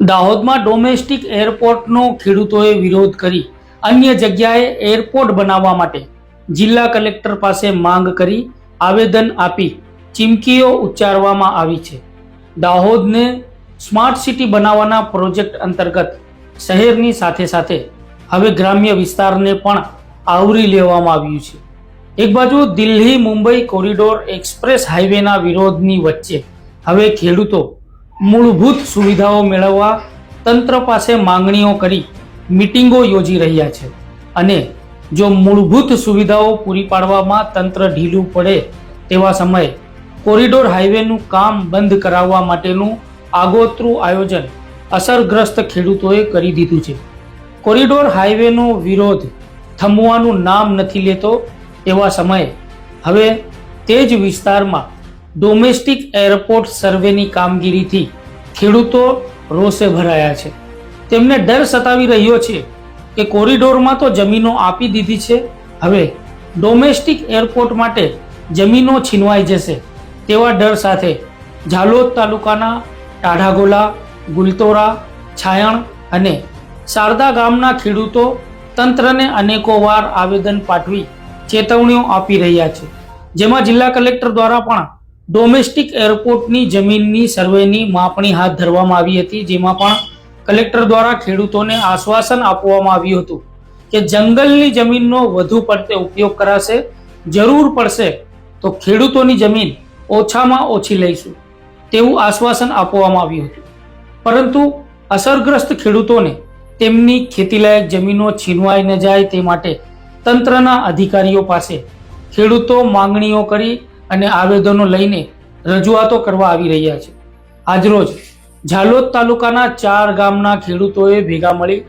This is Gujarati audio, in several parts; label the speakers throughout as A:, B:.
A: દાહોદમાં ડોમેસ્ટિક એરપોર્ટનો ખેડૂતોએ વિરોધ કરી. અન્ય જગ્યાએ એરપોર્ટ બનાવવા માટે જિલ્લા કલેક્ટર પાસે માંગ કરી આવેદન આપી ચીમકીઓ ઉચ્ચારવામાં આવી છે. દાહોદને સ્માર્ટ સિટી બનાવવાના પ્રોજેક્ટ અંતર્ગત શહેરની સાથે સાથે હવે ગ્રામ્ય વિસ્તારને પણ આવરી લેવામાં આવ્યું છે. એક બાજુ દિલ્હી મુંબઈ કોરિડોર એક્સપ્રેસ હાઈવેના વિરોધની વચ્ચે હવે ખેડૂતો મૂળભૂત સુવિધાઓ મેળવવા તંત્ર પાસે માંગણીઓ કરી મિટિંગો યોજી રહ્યા છે. અને જો મૂળભૂત સુવિધાઓ પૂરી પાડવામાં તંત્ર ઢીલું પડે તેવા સમયે કોરિડોર હાઈવેનું કામ બંધ કરાવવા માટેનું આગોતરું આયોજન અસરગ્રસ્ત ખેડૂતોએ કરી દીધું છે. કોરિડોર હાઈવેનો વિરોધ થમવાનું નામ નથી લેતો તેવા સમયે હવે તે જ વિસ્તારમાં ડોમેસ્ટિક એરપોર્ટ સર્વેની કામગીરીથી ખેડૂતો રોષે ભરાયા છે. તેમને ડર સતાવી રહ્યો છે કે કોરિડોરમાં તો જમીનો આપી દીધી છે. હવે ડોમેસ્ટિક એરપોર્ટ માટે જમીનો છીનવાઈ જશે તેવા ડર સાથે ઝાલોદ તાલુકાના ટાઢાગોલા, ગુલતોરા, છાયણ અને શારદા ગામના ખેડૂતો તંત્રને અનેકો વાર આવેદન પાઠવી ચેતવણીઓ આપી રહ્યા છે. જેમાં જિલ્લા કલેક્ટર દ્વારા પણ ડોમેસ્ટિક એરપોર્ટની જમીનની સર્વેની માપણી હાથ ધરવામાં આવી હતી, જેમાં પણ કલેક્ટર દ્વારા ખેડૂતોને આશ્વાસન આપવામાં આવ્યું હતું કે જંગલની જમીનનો વધુ પડતે ઉપયોગ કરાશે, જરૂર પડશે તો ખેડૂતોની જમીન ઓછામાં ઓછી લઈશું તેવું આશ્વાસન આપવામાં આવ્યું હતું. પરંતુ અસરગ્રસ્ત ખેડૂતોને તેમની ખેતીલાયક જમીનો છીનવાઈ ન જાય તે માટે તંત્રના અધિકારીઓ પાસે ખેડૂતો માંગણીઓ કરી અને આવેદનો લઈને રજૂઆતો કરવા આવી રહ્યા છે. આજરોજ ઝાલોદ તાલુકાના ચાર ગામના ખેડૂતોએ ભેગા મળી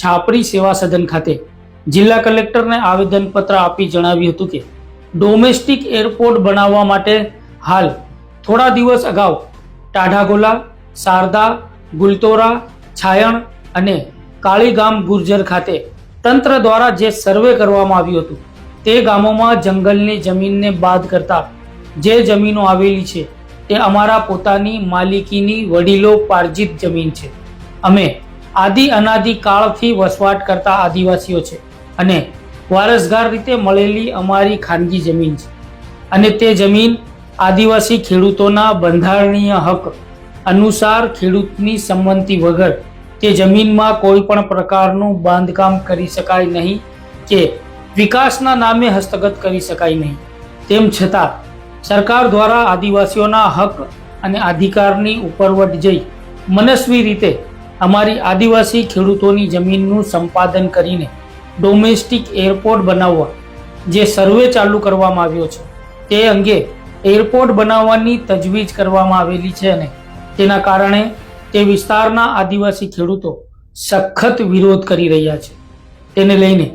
A: છાપરી સેવા સદન ખાતે જિલ્લા કલેક્ટરને આવેદનપત્ર આપી જણાવ્યું હતું કે, ડોમેસ્ટિક એરપોર્ટ બનાવવા માટે હાલ થોડા દિવસ અગાઉ ટાઢાગોલા શારદા ગુલતોરા, છાયણ અને કાળીગામ ગુર્જર ખાતે તંત્ર દ્વારા જે સર્વે કરવામાં આવ્યું હતું, તે ગામોમાં જંગલની જમીનને બાદ કરતા જે જમીનો આવેલી છે, તે અમારા પોતાની માલિકીની વડીલો પાર્જિત જમીન છે. અમે આદિ અનાદિ કાળથી વસવાટ કરતા આદિવાસીઓ છે અને વારસગાર રીતે મળેલી અમારી ખાનગી જમીન છે. અને તે જમીન આદિવાસી ખેડૂતોના બંધારણીય હક અનુસાર ખેડૂતની સંમતિ વગર તે જમીનમાં કોઈ પણ પ્રકારનું બાંધકામ કરી શકાય નહીં કે વિકાસના નામે હસ્તગત કરી શકાય નહીં. તેમ છતાં સરકાર દ્વારા આદિવાસીઓના હક અને અધિકારની ઉપરવટ જઈ મનસ્વી રીતે અમારી આદિવાસી ખેડૂતોની જમીનનું સંપાદન કરીને ડોમેસ્ટિક એરપોર્ટ બનાવવા જે સર્વે ચાલુ કરવામાં આવ્યો છે, તે અંગે એરપોર્ટ બનાવવાની તજવીજ કરવામાં આવેલી છે અને તેના કારણે તે વિસ્તારના આદિવાસી ખેડૂતો સખત વિરોધ કરી રહ્યા છે. તેને લઈને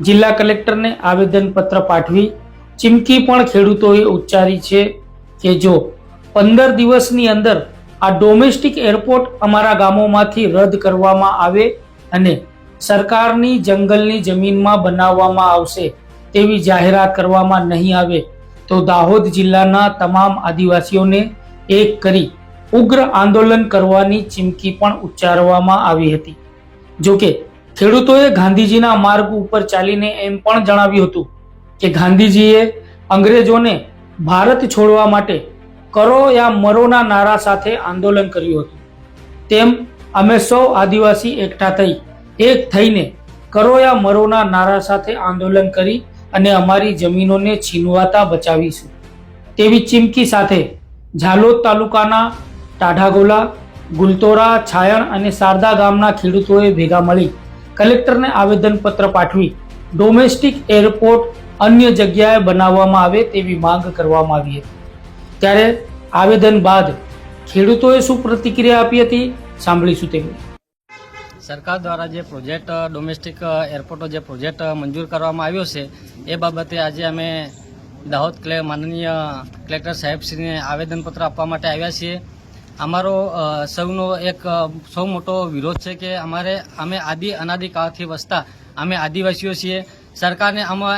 A: જિલ્લા કલેક્ટરને આવેદનપત્ર પાઠવી ચીમકી પણ ખેડૂતોએ ઉચ્ચારી છે કે જો પંદર દિવસની અંદર આ ડોમેસ્ટિક એરપોર્ટ અમારા ગામોમાંથી રદ કરવામાં આવે અને સરકારની જંગલની જમીનમાં બનાવવામાં આવશે તેવી જાહેરાત કરવામાં નહીં આવે, તો દાહોદ જિલ્લાના તમામ આદિવાસીઓને એક કરી ઉગ્ર આંદોલન કરવાની ચીમકી પણ ઉચ્ચારવામાં આવી હતી. જોકે ખેડૂતોએ ગાંધીજીના માર્ગ ઉપર ચાલીને એમ પણ જણાવ્યું હતું કે ગાંધીજીએ અંગ્રેજોને ભારત છોડવા માટે કરો યા મરોના નારા સાથે આંદોલન કર્યું હતું. તેમ અમે સૌ આદિવાસી એકઠા થઈ, એક થઈને કરો યા મરોના નારા સાથે આંદોલન કરી અને અમારી જમીનોને છીનવાતા બચાવીશું. તેવી ચીમકી સાથે ઝાલોદ તાલુકાના ટાઢાગોલા, ગુલતોરા, છાયણ અને શારદા ગામના ખેડૂતોએ ભેગા મળી કલેક્ટરને આવેદનપત્ર પાઠવી ડોમેસ્ટિક એરપોર્ટ અન્ય જગ્યાએ બનાવવામાં આવે તેવી માંગ કરવામાં આવી હતી. ત્યારે આવેદન બાદ ખેડૂતોએ શું પ્રતિક્રિયા આપી હતી, સાંભળીશું તેમની.
B: સરકાર દ્વારા જે પ્રોજેક્ટ ડોમેસ્ટિક એરપોર્ટનો જે પ્રોજેક્ટ મંજૂર કરવામાં આવ્યો છે, એ બાબતે આજે અમે દાહોદ ક્લે, માનનીય કલેક્ટર સાહેબશ્રીને આવેદનપત્ર આપવા માટે આવ્યા છીએ. અમારો સૌનો એક સૌ મોટો વિરોધ છે કે અમારે, અમે આદિ અનાદિકાળથી વસતા અમે આદિવાસીઓ છીએ. સરકારને અમે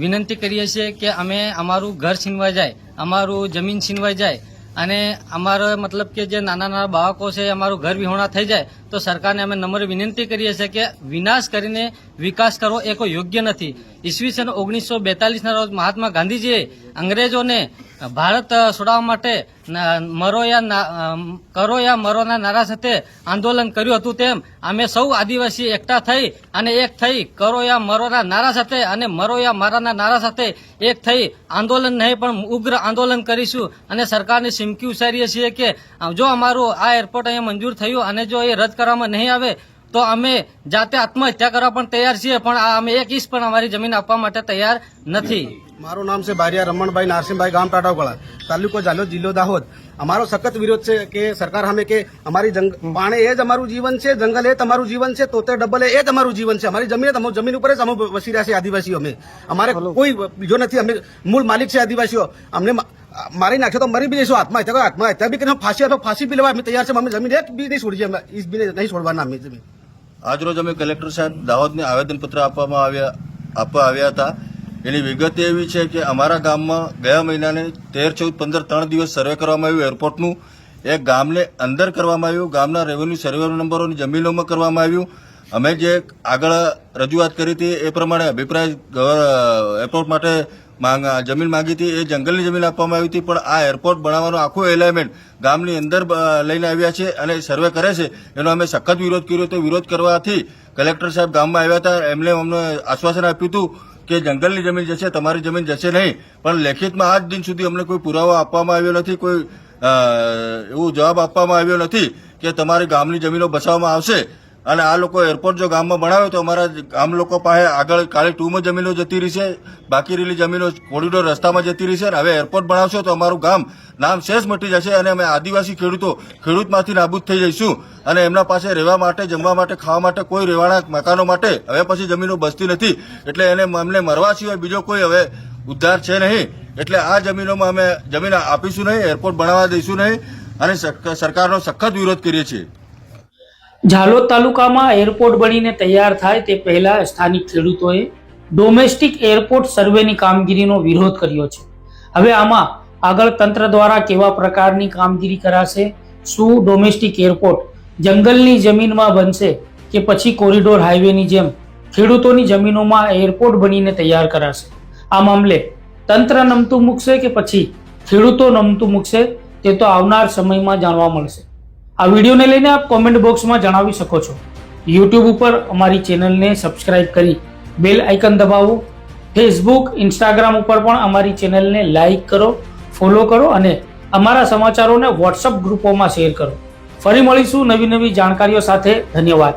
B: વિનંતી કરીએ છીએ કે અમે અમારું ઘર છીનવાઈ જાય, અમારું જમીન છીનવાઈ જાય અને અમારો મતલબ કે જે નાના નાના બાળકો છે, અમારું ઘર વિહોણા થઈ જાય, તો સરકારને અમે નમ્ર વિનંતી કરીએ છીએ કે વિનાશ કરીને વિકાસ કરવો એ કોઈ યોગ્ય નથી. ઈસવીસન ઓગણીસો બેતાલીસના રોજ મહાત્મા ગાંધીજીએ અંગ્રેજોને ભારત છોડાવવા માટે મરો યા કરો યા મરોના નારા સાથે આંદોલન કર્યું હતું તેમ અમે સૌ આદિવાસી એકઠા થઈ અને એક થઈ કરો યા મરોના નારા સાથે અને મરો યા મારાના નારા સાથે એક થઈ આંદોલન નહીં, પણ ઉગ્ર આંદોલન કરીશું અને સરકારને સિમકી ઉચ્ચારીએ છીએ કે જો અમારું આ એરપોર્ટ અહીંયા મંજૂર થયું અને જો એ રદ કરવામાં નહીં આવે તો અમે જાતે આત્મહત્યા કરવા પણ તૈયાર છીએ પણ આ અમે એક ઇંચ પણ અમારી જમીન આપવા માટે તૈયાર નથી.
C: મારું નામ છે બારિયા રમણભાઈ નારસિંહભાઈ ગામ ટાટાવકળા તાલુકો ઝાલોદ જિલ્લો દાહોદ. અમારો સખત વિરોધ છે કે સરકાર સામે કે અમારી જંગ પાણી એ જ અમારું જીવન છે જંગલ એ તમારું જીવન છે તોતે ડબલ એ જ અમારું જીવન છે. અમારી જમીન તમારું જમીન ઉપર જ અમે વસી રહ્યા છે આદિવાસીઓ અમે. અમારે કોઈ બીજો નથી અમે મૂળ માલિક છે આદિવાસીઓ. અમને મારી નાખ્યો તો મરી બી જઈશું આત્મહત્યા આત્મહત્યા બી કરીને ફાંસી અથવા ફાંસી બી લેવા અમે તૈયાર છે અમે જમીન એક બી નહીં છોડીએ નહીં છોડવાના અમે જમીન
D: આજરોજ અમે કલેક્ટર સાહેબ દાહોદને આવેદનપત્ર આપવામાં આવ્યા, આપવા આવ્યા હતા. એની વિગત એવી છે કે અમારા ગામમાં ગયા મહિનાને તેર, ચૌદ, પંદર, ત્રણ દિવસ સર્વે કરવામાં આવ્યું. એરપોર્ટનું એ ગામને અંદર કરવામાં આવ્યું. ગામના રેવન્યુ સર્વે નંબરોની જમીનોમાં કરવામાં આવ્યું. અમે જે આગળ રજૂઆત કરી હતી એ પ્રમાણે અભિપ્રાય એરપોર્ટ માટે માંગ જમીન માંગી હતી. એ જંગલની જમીન આપવામાં આવી હતી, પણ આ એરપોર્ટ બનાવવાનો આખો એલાઇમેન્ટ ગામની અંદર લઈને આવ્યા છે અને સર્વે કરે છે. એનો અમે સખત વિરોધ કર્યો હતો. વિરોધ કરવાથી કલેક્ટર સાહેબ ગામમાં આવ્યા હતા. એમણે અમને આશ્વાસન આપ્યું હતું કે જંગલની જમીન જશે તમારી જમીન જશે નહીં. પણ લેખિતમાં આજ દિન સુધી અમને કોઈ પુરાવો આપવામાં આવ્યો નથી, કોઈ એવો જવાબ આપવામાં આવ્યો નથી કે તમારી ગામની જમીનો બચાવવામાં આવશે. અને આ લોકો એરપોર્ટ જો ગામમાં બનાવે તો અમારા ગામ લોકો પાસે આગળ કાલે ટુમાં જમીનો જતી રહી છે બાકી રહેલી જમીનો કોરિડોર રસ્તામાં જતી રહી અને હવે એરપોર્ટ બનાવશો તો અમારું ગામ નામ શેષ મટી જશે અને અમે આદિવાસી ખેડૂતો, ખેડૂતમાંથી નાબૂદ થઈ જઈશું. અને એમના પાસે રહેવા માટે, જમવા માટે, ખાવા માટે કોઈ રહેવાના મકાનો માટે હવે પછી જમીનો બસતી નથી. એટલે એને અમને મરવા સિવાય બીજો કોઈ હવે ઉદ્ધાર છે નહીં. એટલે આ જમીનોમાં અમે જમીન આપીશું નહીં એરપોર્ટ બનાવવા દઈશું નહીં. અને સરકારનો સખત વિરોધ કરીએ છીએ.
A: ઝાલોદ તાલુકામાં એરપોર્ટ બનીને તૈયાર થાય તે પહેલા સ્થાનિક ખેડૂતોએ ડોમેસ્ટિક એરપોર્ટ સર્વેની કામગીરીનો વિરોધ કર્યો છે. હવે આમાં આગળ તંત્ર દ્વારા કેવા પ્રકારની કામગીરી કરાશે, શું ડોમેસ્ટિક એરપોર્ટ જંગલની જમીનમાં બનશે કે પછી કોરિડોર હાઈવેની જેમ ખેડૂતોની જમીનોમાં એરપોર્ટ બનીને તૈયાર કરાશે. આ મામલે તંત્ર નમતું મૂકશે કે પછી ખેડૂતો નમતું મૂકશે તે તો આવનાર સમયમાં જાણવા મળશે. આ વિડીયોને લઈને આપ કોમેન્ટ બોક્સમાં જણાવી શકો છો. યુટ્યુબ ઉપર અમારી ચેનલને સબસ્ક્રાઇબ કરી બેલ આઇકન દબાવો. ફેસબુક ઇન્સ્ટાગ્રામ ઉપર પણ અમારી ચેનલને લાઇક કરો ફોલો કરો અને અમારા સમાચારોને વોટ્સઅપ ગ્રુપોમાં શેર કરો. ફરી મળીશું નવી નવી જાણકારીઓ સાથે. ધન્યવાદ.